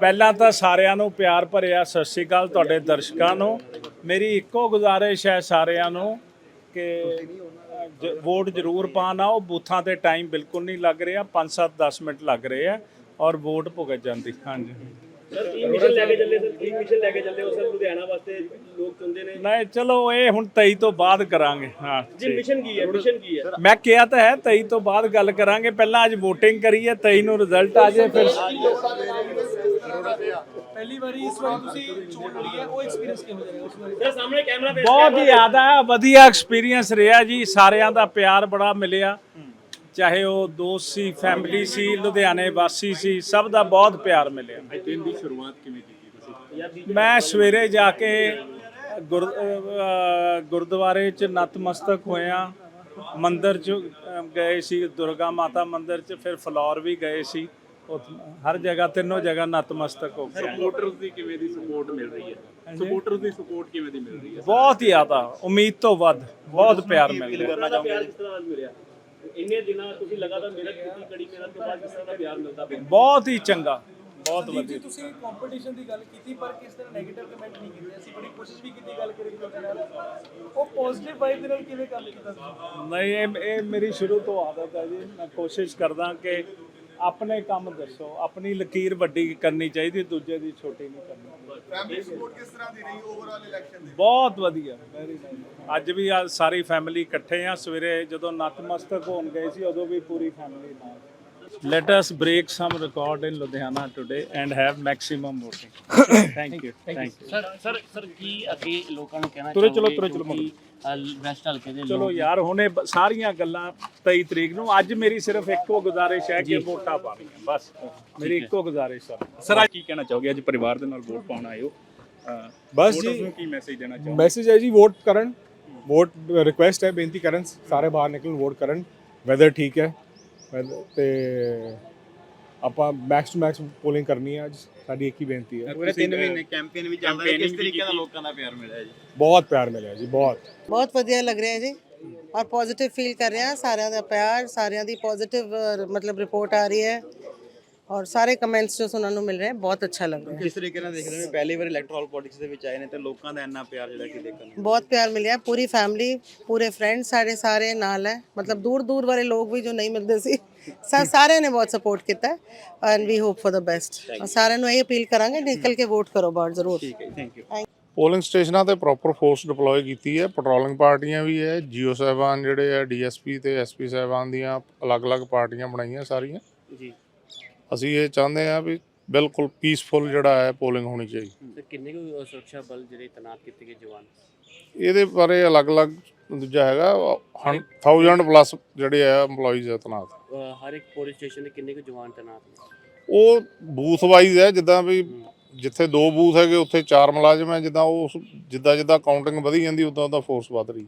ਪਹਿਲਾਂ ਤਾਂ ਸਾਰਿਆਂ ਨੂੰ ਪਿਆਰ ਭਰਿਆ ਸਤਿ ਸ਼੍ਰੀ ਅਕਾਲ ਤੁਹਾਡੇ ਦਰਸ਼ਕਾਂ ਨੂੰ। ਮੇਰੀ ਇੱਕੋ ਗੁਜ਼ਾਰਿਸ਼ ਹੈ ਸਾਰਿਆਂ ਨੂੰ ਕਿ ਵੋਟ ਜ਼ਰੂਰ ਪਾਣਾ ਉਹ ਬੂਥਾਂ ਤੇ ਟਾਈਮ ਬਿਲਕੁਲ ਨਹੀਂ ਲੱਗ ਰਿਹਾ। 5-7 10 ਮਿੰਟ ਲੱਗ ਰਹੇ ਆ ਔਰ ਵੋਟ ਭੁਗਤ ਜਾਂਦੀ। ਹਾਂਜੀ। ਸਰ ਕੀ ਮਿਸ਼ਨ ਲੈ ਕੇ ਚੱਲੇ ਸਰ? ਕੀ ਮਿਸ਼ਨ ਲੈ ਕੇ ਚੱਲੇ ਹੋ ਸਰ? ਲੁਧਿਆਣਾ ਵਾਸਤੇ ਲੋਕ ਚੁਣਦੇ ਨੇ। ਨਹੀਂ ਚਲੋ ਇਹ ਹੁਣ 23 ਤੋਂ ਬਾਅਦ ਕਰਾਂਗੇ। ਹਾਂ ਜੀ ਮਿਸ਼ਨ ਕੀ ਹੈ? ਮਿਸ਼ਨ ਕੀ ਹੈ? ਮੈਂ ਕਿਹਾ ਤਾਂ ਹੈ 23 ਤੋਂ ਬਾਅਦ ਗੱਲ ਕਰਾਂਗੇ। ਪਹਿਲਾਂ ਅੱਜ VOTING ਕਰੀਏ 23 ਨੂੰ ਰਿਜ਼ਲਟ ਆ ਜਾਏ ਫਿਰ। ਪਹਿਲੀ ਵਾਰੀ ਇਸ ਵਾਰ ਤੁਸੀਂ ਚੋਣ ਲਈ ਹੈ ਉਹ ਐਕਸਪੀਰੀਅੰਸ ਕਿਹੋ ਜਿਹਾ ਰਿਹਾ? ਉਸ ਵਾਰੀ? ਸਰ ਸਾਹਮਣੇ ਕੈਮਰਾ ਪੇਸ਼ ਬਹੁਤ ਹੀ ਜ਼ਿਆਦਾ ਵਧੀਆ ਐਕਸਪੀਰੀਅੰਸ ਰਿਹਾ ਜੀ ਸਾਰਿਆਂ ਦਾ ਪਿਆਰ ਬੜਾ ਮਿਲਿਆ। ਚਾਹੇ ਉਹ ਦੋਸਤ ਸੀ ਫੈਮਿਲੀ ਸੀ ਲੁਧਿਆਣੇ ਵਾਸੀ ਸੀ ਸਭ ਦਾ ਬਹੁਤ ਪਿਆਰ ਮਿਲਿਆ। ਦਿਨ ਦੀ ਸ਼ੁਰੂਆਤ ਕਿਵੇਂ ਕੀਤੀ ਤੁਸੀਂ? ਮੈਂ ਸਵੇਰੇ ਜਾ ਕੇ ਗੁਰ ਅਹ ਗੁਰਦੁਆਰੇ ਚ ਨਤਮਸਤਕ ਹੋਇਆ। ਮੰਦਿਰ ਚ ਗਏ ਸੀ ਦੁਰਗਾ ਮਾਤਾ ਮੰਦਿਰ ਚ ਫਿਰ ਫਲੋਰ ਵੀ ਗਏ ਸੀ। ਉੱਥੇ ਹਰ ਜਗ੍ਹਾ ਤਿੰਨੋਂ ਜਗ੍ਹਾ ਨਤਮਸਤਕ ਹੋ ਗਏ ਸਪੋਰਟਰਸ ਦੀ ਕਿਵੇਂ ਦੀ ਸਪੋਰਟ ਮਿਲ ਰਹੀ ਹੈ? ਸਪੋਰਟਰਸ ਦੀ ਸਪੋਰਟ ਕਿਵੇਂ ਦੀ ਮਿਲ ਰਹੀ ਹੈ? ਬਹੁਤ ਹੀ ਜ਼ਿਆਦਾ ਉਮੀਦ ਤੋਂ ਵੱਧ ਬਹੁਤ ਪਿਆਰ ਮਿਲ ਰਿਹਾ। ਕਰਨਾ ਦਾ ਪਿਆਰ ਕਿਸ ਤਰ੍ਹਾਂ ਨਾਲ ਮਿਲਿਆ? ਇੰਨੇ ਦਿਨਾਂ ਤੁਸੀਂ ਲਗਾਤਾਰ ਮਿਹਨਤ ਕੀਤੀ ਕੜੀ ਮਿਹਨਤ ਤੋਂ ਬਾਅਦ ਕਿਸ ਤਰ੍ਹਾਂ ਦਾ ਪਿਆਰ ਮਿਲਦਾ ਪਿਆ? ਬਹੁਤ ਹੀ ਚੰਗਾ ਬਹੁਤ ਵਧੀਆ। ਤੁਸੀਂ ਕੰਪੀਟੀਸ਼ਨ ਦੀ ਗੱਲ ਕੀਤੀ ਪਰ ਕਿਸ ਤਰ੍ਹਾਂ 네ਗੇਟਿਵ ਕਮੈਂਟ ਨਹੀਂ ਕੀਤੇ? ਅਸੀਂ ਬੜੀ ਕੋਸ਼ਿਸ਼ ਵੀ ਕੀਤੀ ਗੱਲ ਕਰੀ ਤੁਹਾਡੇ ਨਾਲ ਉਹ ਪੋਜ਼ਿਟਿਵ ਵਾਈਬ ਦੇ ਨਾਲ ਕਿਵੇਂ ਕੰਮ ਕੀਤਾ ਨਹੀਂ ਇਹ ਇਹ ਮੇਰੀ ਸ਼ੁਰੂ ਤੋਂ ਆਦਤ ਹੈ ਜੀ। ਮੈਂ ਕੋਸ਼ਿਸ਼ ਕਰਦਾ ਕਿ ਆਪਣੇ ਕੰਮ ਦੱਸੋ ਆਪਣੀ ਲਕੀਰ ਵੱਡੀ ਕਰਨੀ ਚਾਹੀਦੀ ਦੂਜੇ ਦੀ ਛੋਟੀ ਨਹੀਂ ਕਰਨੀ ਫੈਮਿਲੀ ਸਪੋਰਟ ਕਿਸ ਤਰ੍ਹਾਂ ਦੀ ਰਹੀ ਓਵਰਆਲ ਇਲੈਕਸ਼ਨ ਦੇ? ਬਹੁਤ ਵਧੀਆ ਵੈਰੀ ਨਾਈਸ ਅੱਜ ਵੀ ਸਾਰੀ ਫੈਮਿਲੀ ਇਕੱਠੇ ਆ ਸਵੇਰੇ ਜਦੋਂ ਨਤਮਸਤਕ ਹੋਣ ਗਏ ਸੀ ਉਦੋਂ ਵੀ ਪੂਰੀ ਫੈਮਿਲੀ ਨਾਲ। Let us break some record in ludhiana today and have maximum voting. Thank you. Thank you. Sir sir sir ਕੀ ਅੱਗੇ ਲੋਕਾਂ ਨੂੰ ਕਹਿਣਾ ਤੁਰੇ ਚਲੋ, ਤੁਰੇ ਚਲੋ, ਵੈਸਟ ਹਲਕੇ ਦੇ ਚਲੋ ਲੋਕ ਯਾਰ ਹੁਣੇ ਬ- ਸਾਰੀਆਂ ਗੱਲਾਂ 23 ਤਰੀਕ ਨੂੰ। ਅੱਜ ਮੇਰੀ ਸਿਰਫ ਇੱਕੋ ਗੁਜ਼ਾਰਿਸ਼ ਹੈ ਕਿ ਵੋਟਾਂ ਪਾਣੀਆਂ ਬਸ। ਮੇਰੀ ਇੱਕੋ ਗੁਜ਼ਾਰਿਸ਼ ਹੈ ਸਰ ਕੀ ਕਹਿਣਾ ਚਾਹੋਗੇ? ਅੱਜ ਪਰਿਵਾਰ ਦੇ ਨਾਲ ਵੋਟ ਪਾਉਣ ਅਹ, ਬਸ ਜੀ। ਨੂੰ ਕੀ ਮੈਸੇਜ ਦੇਣਾ ਚਾਹੋਗੇ? ਮੈਸੇਜ ਹੈ ਜੀ ਵੋਟ ਕਰਨ। ਵੋਟ ਰਿਕੁਐਸਟ ਹੈ ਬੇਨਤੀ ਕਰਨ। ਸਾਰੇ ਬਾਹਰ ਨਿਕਲਣ ਵੋਟ ਕਰਨ। ਵੈਦਰ ਠੀਕ ਹੈ। ਤੇ ਆਪਾਂ ਮੈਕਸ ਟੂ ਮੈਕਸ ਪੋਲਿੰਗ ਕਰਨੀ ਹੈ ਅੱਜ ਸਾਡੀ ਇੱਕ ਹੀ ਬੇਨਤੀ ਹੈ। ਪੂਰੇ 3 ਮਹੀਨੇ ਕੈਂਪੇਨ ਵੀ ਚੱਲ ਰਿਹਾ ਕਿਸ ਤਰੀਕੇ ਦਾ ਲੋਕਾਂ ਦਾ ਪਿਆਰ ਮਿਲਿਆ ਜੀ? ਬਹੁਤ ਪਿਆਰ ਮਿਲਿਆ ਜੀ ਬਹੁਤ। ਬਹੁਤ ਵਧੀਆ ਲੱਗ ਰਿਹਾ ਹੈ ਜੀ ਔਰ ਪੋਜ਼ਿਟਿਵ ਫੀਲ ਕਰ ਰਹੇ ਹਾਂ ਸਾਰਿਆਂ ਦਾ ਪਿਆਰ ਸਾਰਿਆਂ ਦੀ ਪੋਜ਼ਿਟਿਵ ਮਤਲਬ ਰਿਪੋਰਟ ਆ ਰਹੀ ਹੈ। ਔਰ ਸਾਰੇ ਕਮੈਂਟਸ ਜੋ ਸੁਣਨ ਨੂੰ ਮਿਲ ਰਹੇ ਹੈ ਬਹੁਤ ਅੱਛਾ ਲੱਗ ਰਿਹਾ। ਹੈ ਕਿਸ ਤਰੀਕੇ ਨਾਲ ਦੇਖ ਰਹੇ ਨੇ ਪਹਿਲੀ ਵਾਰ ਇਲੈਕਟ੍ਰਲ ਪੋਲਿਟਿਕਸ ਦੇ ਵਿੱਚ ਆਏ ਨੇ ਤੇ ਲੋਕਾਂ ਦਾ ਇੰਨਾ ਪਿਆਰ ਜਿਹੜਾ ਕਿ ਦੇਖਣ ਨੂੰ ਬਹੁਤ ਪਿਆਰ ਮਿਲਿਆ ਪੂਰੀ ਫੈਮਿਲੀ ਪੂਰੇ ਫਰੈਂਡ ਸਾਡੇ ਸਾਰੇ ਨਾਲ ਹੈ। ਮਤਲਬ ਦੂਰ ਦੂਰ ਵਾਲੇ ਲੋਕ ਵੀ ਜੋ ਨਹੀਂ ਮਿਲਦੇ ਸੀ ਸਾ- ਸਾਰਿਆਂ ਨੇ ਬਹੁਤ ਸਪੋਰਟ ਕੀਤਾ and we hope for the best ਸਾਰਿਆਂ ਨੂੰ ਇਹ ਅਪੀਲ ਕਰਾਂਗੇ ਨਿਕਲ ਕੇ ਵੋਟ ਕਰੋ ਬਾਹਰ ਜ਼ਰੂਰ। ਠੀਕ ਹੈ ਥੈਂਕ ਯੂ ਪੋਲਿੰਗ ਸਟੇਸ਼ਨਾਂ ਤੇ ਪ੍ਰੋਪਰ ਫੋਰਸ ਡਿਪਲੋਏ ਕੀਤੀ ਹੈ। ਪੈਟਰੋਲਿੰਗ ਪਾਰਟੀਆਂ ਵੀ ਹੈ। ਜੀਓ ਸਾਹਿਬਾਨ ਜਿਹੜੇ ਆ ਡੀਐਸਪੀ ਤੇ ਐਸਪੀ ਸਾਹਿਬਾਨ ਦੀਆਂ ਅਲੱਗ-ਅਲੱਗ ਪਾਰਟੀਆਂ ਬਣਾਈਆਂ ਸਾਰੀਆਂ। ਜੀ। ਅਸੀਂ ਇਹ ਚਾਹੁੰਦੇ ਆ ਵੀ ਬਿਲਕੁਲ ਪੀਸਫੁਲ ਜਿਹੜਾ ਹੈ ਪੋਲਿੰਗ ਹੋਣੀ ਚਾਹੀਦੀ। ਤੇ ਕਿੰਨੇ ਕੁ ਸੁਰੱਖਿਆ ਬਲ ਜਿਹੜੇ ਤੈਨਾਤ ਕੀਤੇ ਗਏ ਜਵਾਨ? ਇਹਦੇ ਬਾਰੇ ਅਲੱਗ-ਅਲੱਗ ਦੂਜਾ ਹੈਗਾ 1000 ਪਲੱਸ ਜਿਹੜੇ ਆ EMPLOYEES ਆ ਤਨਾਤ। ਹਰ ਇੱਕ ਪੁਲਿਸ ਸਟੇਸ਼ਨ ਤੇ ਕਿੰਨੇ ਕੁ ਜਵਾਨ ਤੈਨਾਤ ਨੇ? ਉਹ ਬੂਥ ਵਾਈਜ਼ ਹੈ ਜਿੱਦਾਂ ਵੀ ਜਿੱਥੇ ਦੋ ਬੂਥ ਹੈਗੇ ਉੱਥੇ ਚਾਰ ਮੁਲਾਜ਼ਮ ਹੈ ਜਿੱਦਾਂ ਉਸ ਜਿੱਦਾਂ ਜਿੱਦਾਂ ਕਾਊਂਟਿੰਗ ਵਧੀ ਜਾਂਦੀ ਉਦਾਂ ਉਦਾਂ ਫੋਰਸ ਵਧ ਰਹੀ।